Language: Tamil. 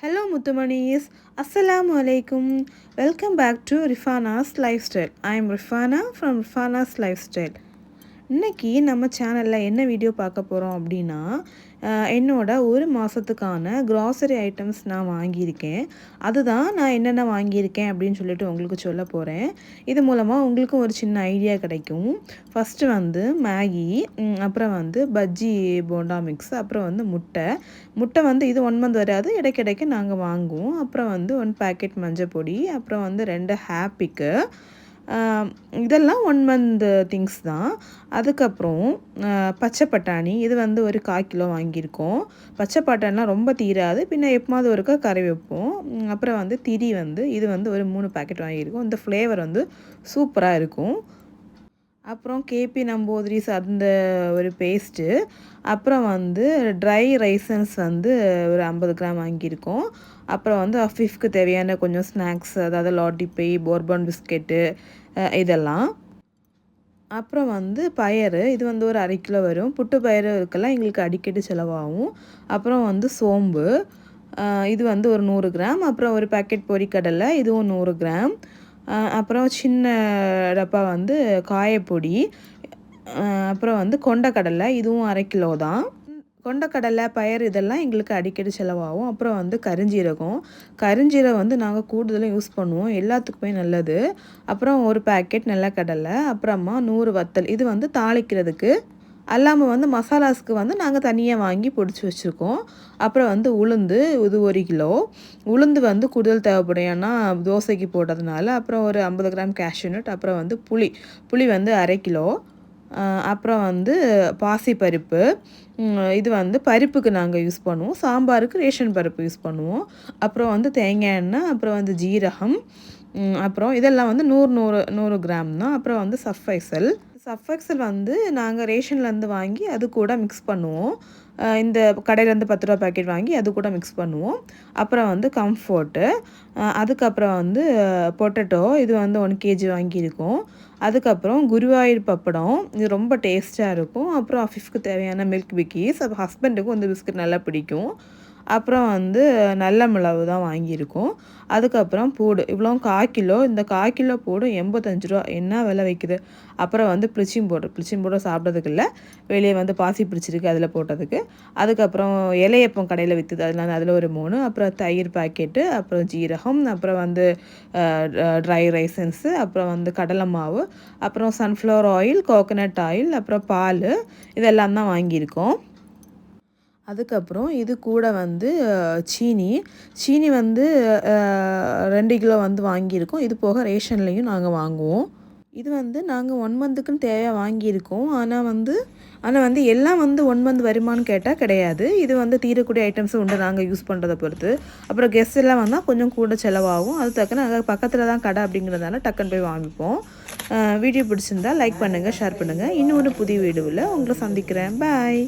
ഹലോ മുത്തുമണീസ് അസ്സലാമു അലൈക്കും welcome back to Rifana's lifestyle I M Rifana from Rifana's lifestyle இன்றைக்கி நம்ம சேனலில் என்ன வீடியோ பார்க்க போகிறோம் அப்படின்னா என்னோடய என்னோட ஒரு மாதத்துக்கான க்ராசரி ஐட்டம்ஸ் நான் வாங்கியிருக்கேன். அதுதான் நான் என்னென்ன வாங்கியிருக்கேன் அப்படின்னு சொல்லிட்டு உங்களுக்கு சொல்ல போகிறேன் இது மூலமாக உங்களுக்கும் ஒரு சின்ன ஐடியா கிடைக்கும். ஃபஸ்ட்டு வந்து மேகி அப்புறம் வந்து பஜ்ஜி போண்டா மிக்ஸ் அப்புறம் வந்து முட்டை. முட்டை வந்து இது ஒன் மந்த் வராது. இடைக்கிடைக்கு நாங்கள் வாங்குவோம். அப்புறம் வந்து ஒன் பேக்கெட் மஞ்சள் பொடி அப்புறம் வந்து ரெண்டு ஹாப்பிக்கு இதெல்லாம் ஒன் மந்த் திங்ஸ் தான். அதுக்கப்புறம் பச்சை பட்டாணி. இது வந்து ஒரு கால் கிலோ வாங்கியிருக்கோம். பச்சை பட்டாணிலாம் ரொம்ப தீராது. பின்ன எப்போது ஒருக்கா கறி வைப்போம். அப்புறம் வந்து திரி வந்து இது வந்து ஒரு மூணு பேக்கெட் வாங்கியிருக்கோம். இந்த ஃப்ளேவர் வந்து சூப்பராக இருக்கும். அப்புறம் கேபி நம்போதிரிஸ் அந்த ஒரு பேஸ்ட்டு அப்புறம் வந்து ட்ரை ரைசன்ஸ் வந்து ஒரு ஐம்பது கிராம் வாங்கியிருக்கோம். அப்புறம் வந்து அஃபிஃப்க்கு தேவையான கொஞ்சம் ஸ்நாக்ஸ் அதாவது லாட்டி பை போர்பன் பிஸ்கெட்டு இதெல்லாம். அப்புறம் வந்து பயறு இது வந்து ஒரு அரை கிலோ வரும். புட்டு பயறு இருக்கெல்லாம் எங்களுக்கு அடிக்கடி செலவாகும். அப்புறம் வந்து சோம்பு இது வந்து ஒரு நூறு கிராம். அப்புறம் ஒரு பேக்கெட் பொரிக்கடலை இதுவும் நூறு கிராம். அப்புறம் சின்ன டப்பா வந்து காயப்பொடி அப்புறம் வந்து கொண்டக்கடலை இதுவும் அரை கிலோ தான். கொண்டக்கடலை பயறு இதெல்லாம் எங்களுக்கு அடிக்கடி செலவாகும். அப்புறம் வந்து கரிஞ்சீரகம். கரிஞ்சீரகம் வந்து நாங்கள் கூடுதலாக யூஸ் பண்ணுவோம். எல்லாத்துக்குமே நல்லது. அப்புறம் ஒரு பேக்கெட் நிலக்கடலை அப்புறமா நூறு வத்தல். இது வந்து தாளிக்கிறதுக்கு அல்லாமல் வந்து மசாலாஸ்க்கு வந்து நாங்கள் தனியாக வாங்கி பொடிச்சு வச்சுருக்கோம். அப்புறம் வந்து உளுந்து இது ஒரு கிலோ. உளுந்து வந்து கூடுதல் தேவைப்படும். ஏன்னா தோசைக்கு போட்டதுனால. அப்புறம் ஒரு ஐம்பது கிராம் cashew அப்புறம் வந்து புளி. புளி வந்து அரை கிலோ. அப்புறம் வந்து பாசி பருப்பு. இது வந்து பருப்புக்கு நாங்கள் யூஸ் பண்ணுவோம். சாம்பாருக்கு ரேஷன் பருப்பு யூஸ் பண்ணுவோம். அப்புறம் வந்து தேங்காய் எண்ணெய் அப்புறம் வந்து ஜீரகம். அப்புறம் இதெல்லாம் வந்து நூறு நூறு நூறு கிராம் தான். அப்புறம் வந்து சஃபைசல் சஃபெக்சல் வந்து நாங்கள் ரேஷன்லேருந்து வாங்கி அது கூட மிக்ஸ் பண்ணுவோம். இந்த கடையிலேருந்து பத்து ரூபா பேக்கெட் வாங்கி அது கூட மிக்ஸ் பண்ணுவோம். அப்புறம் வந்து கம்ஃபோர்ட்டு அதுக்கப்புறம் வந்து பொட்டேட்டோ இது வந்து ஒன் கேஜி வாங்கியிருக்கோம். அதுக்கப்புறம் குருவாயூர் பப்படம் இது ரொம்ப டேஸ்ட்டாக இருக்கும். அப்புறம் ஃபிஃப்க்கு தேவையான மில்க் பிக்கீஸ் அப்போ ஹஸ்பண்டுக்கும் இந்த பிஸ்கட் நல்லா பிடிக்கும். அப்புறம் வந்து நல்ல மிளகு தான் வாங்கியிருக்கோம். அதுக்கப்புறம் பூடு. இவ்வளோ கால் கிலோ இந்த கால் கிலோ பூடு எண்பத்தஞ்சு ரூபா. என்ன விலை வைக்குது? அப்புறம் வந்து ப்ளிச்சிங் பவுடர். ப்ளிச்சிங் பவுடர் சாப்பிட்றதுக்கு இல்லை. வெளியே வந்து பாசி பிடிச்சிருக்கு அதில் போட்டதுக்கு. அதுக்கப்புறம் இலையப்பம் கடையில் விற்றுது அதனால அதில் ஒரு மூணு. அப்புறம் தயிர் பாக்கெட்டு அப்புறம் ஜீரகம் அப்புறம் வந்து ட்ரை ரைசன்ஸு அப்புறம் வந்து கடலை மாவு அப்புறம் சன்ஃப்ளவர் ஆயில் கோகனட் ஆயில் அப்புறம் பால் இதெல்லாம் தான் வாங்கியிருக்கோம். அதுக்கப்புறம் இது கூட வந்து சீனி. சீனி வந்து ரெண்டு கிலோ வந்து வாங்கியிருக்கோம். இது போக ரேஷன்லேயும் நாங்கள் வாங்குவோம். இது வந்து நாங்கள் ஒன் மந்த்துக்குன்னு தேவையாக வாங்கியிருக்கோம். ஆனால் வந்து ஆனால் வந்து எல்லாம் வந்து ஒன் மந்த் வருமானு கேட்டால் கிடையாது. இது வந்து தீரக்கூடிய ஐட்டம்ஸ் உண்டு நாங்கள் யூஸ் பண்ணுறதை பொறுத்து. அப்புறம் கெஸ்ட் எல்லாம் வந்தால் கொஞ்சம் கூட செலவாகும். அது தக்க நாங்கள் பக்கத்தில் தான் கடை அப்படிங்கிறதால டக்குன்னு போய் வாங்கிப்போம். வீடியோ பிடிச்சிருந்தா லைக் பண்ணுங்கள் ஷேர் பண்ணுங்கள் இன்னொரு புதிய வீடியோவில் உங்களை சந்திக்கிறேன். பாய்